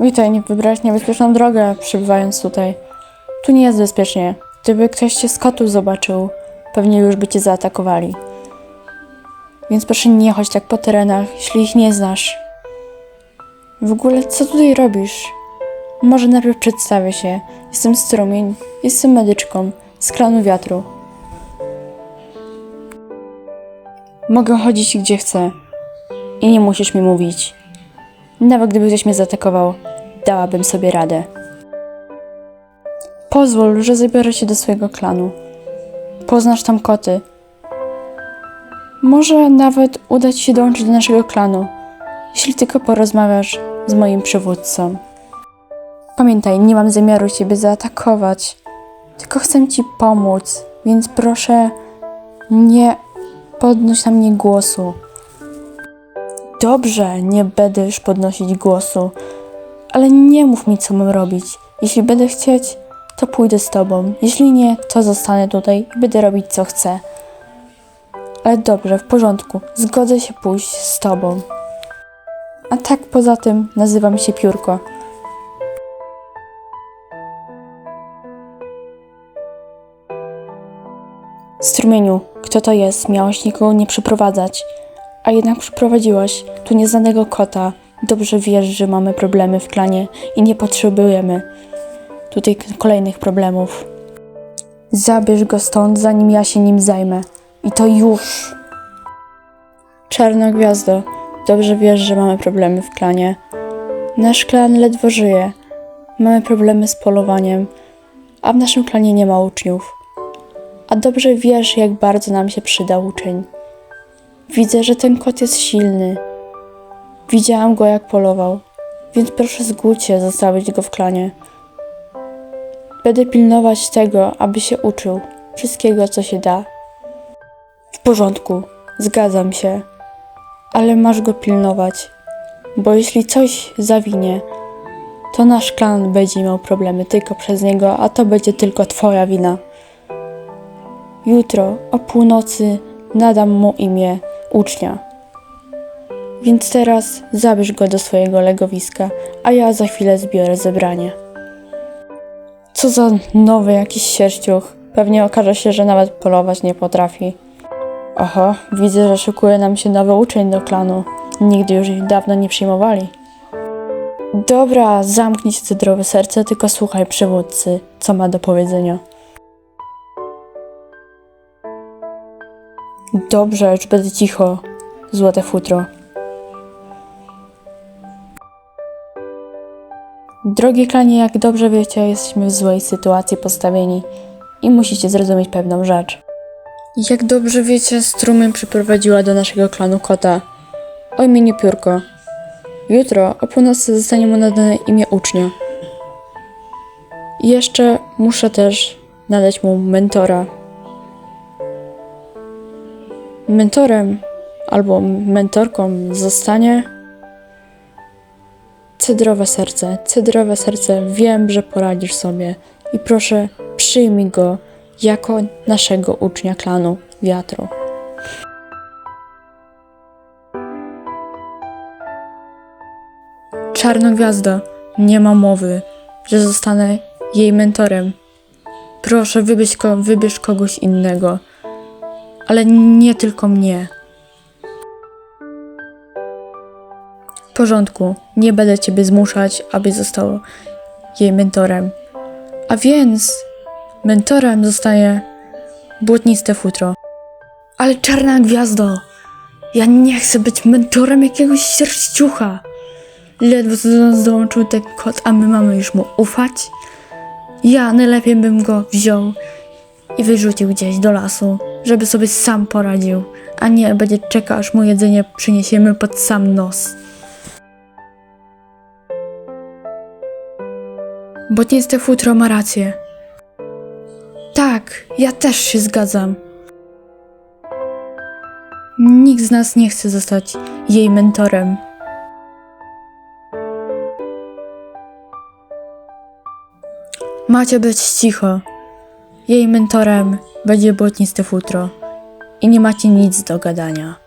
Witaj, nie wybrałeś niebezpieczną drogę, przybywając tutaj. Tu nie jest bezpiecznie. Gdyby ktoś cię z kotów zobaczył, pewnie już by cię zaatakowali. Więc proszę nie chodź tak po terenach, jeśli ich nie znasz. W ogóle, co tutaj robisz? Może najpierw przedstawię się. Jestem strumień, jestem medyczką z klanu wiatru. Mogę chodzić gdzie chcę. I nie musisz mi mówić. Nawet gdyby ktoś mnie zaatakował, dałabym sobie radę. Pozwól, że zabiorę cię do swojego klanu. Poznasz tam koty. Może nawet uda ci się dołączyć do naszego klanu, jeśli tylko porozmawiasz z moim przywódcą. Pamiętaj, nie mam zamiaru ciebie zaatakować, tylko chcę ci pomóc, więc proszę nie podnoś na mnie głosu. Dobrze, nie będę już podnosić głosu, ale nie mów mi, co mam robić. Jeśli będę chcieć, to pójdę z tobą. Jeśli nie, to zostanę tutaj i będę robić, co chcę. Ale dobrze, w porządku, zgodzę się pójść z tobą. A tak poza tym nazywam się Piórko. Strumieniu, kto to jest? Miałaś nikogo nie przyprowadzać. A jednak przyprowadziłaś tu nieznanego kota. Dobrze wiesz, że mamy problemy w klanie i nie potrzebujemy tutaj kolejnych problemów. Zabierz go stąd, zanim ja się nim zajmę. I to już. Czarna gwiazdo, dobrze wiesz, że mamy problemy w klanie. Nasz klan ledwo żyje. Mamy problemy z polowaniem, a w naszym klanie nie ma uczniów. A dobrze wiesz, jak bardzo nam się przyda uczeń. Widzę, że ten kot jest silny. Widziałam go, jak polował, więc proszę zgódź się zostawić go w klanie. Będę pilnować tego, aby się uczył wszystkiego, co się da. W porządku, zgadzam się, ale masz go pilnować, bo jeśli coś zawinie, to nasz klan będzie miał problemy tylko przez niego, a to będzie tylko twoja wina. Jutro o północy nadam mu imię ucznia. Więc teraz zabierz go do swojego legowiska, a ja za chwilę zbiorę zebranie. Co za nowy jakiś sierściuch. Pewnie okaże się, że nawet polować nie potrafi. Oho, widzę, że szykuje nam się nowy uczeń do klanu. Nigdy już ich dawno nie przyjmowali. Dobra, zamknij się zdrowe serce, tylko słuchaj przywódcy, co ma do powiedzenia. Dobrze, już będę cicho, złote futro. Drogi klanie, jak dobrze wiecie, jesteśmy w złej sytuacji postawieni i musicie zrozumieć pewną rzecz. Jak dobrze wiecie, strumem przyprowadziła do naszego klanu kota o imieniu Piórko. Jutro o północy zostanie mu nadane imię ucznia. I jeszcze muszę też nadać mu mentora. Mentorem albo mentorką zostanie cydrowe serce. Cydrowe serce, wiem, że poradzisz sobie i proszę, przyjmij go jako naszego ucznia klanu wiatru. Czarnogwiazda, nie ma mowy, że zostanę jej mentorem. Proszę, wybierz, ko- wybierz kogoś innego, ale nie tylko mnie. Porządku, nie będę ciebie zmuszać, abyś został jej mentorem. A więc mentorem zostaje błotniste futro. Ale czarna gwiazdo, ja nie chcę być mentorem jakiegoś sierściucha. Ledwo do nas dołączył ten kot, a my mamy już mu ufać. Ja najlepiej bym go wziął i wyrzucił gdzieś do lasu, żeby sobie sam poradził, a nie będzie czekał, aż mu jedzenie przyniesiemy pod sam nos. Błotniste futro ma rację. Tak, ja też się zgadzam. Nikt z nas nie chce zostać jej mentorem. Macie być cicho. Jej mentorem będzie błotniste futro. I nie macie nic do gadania.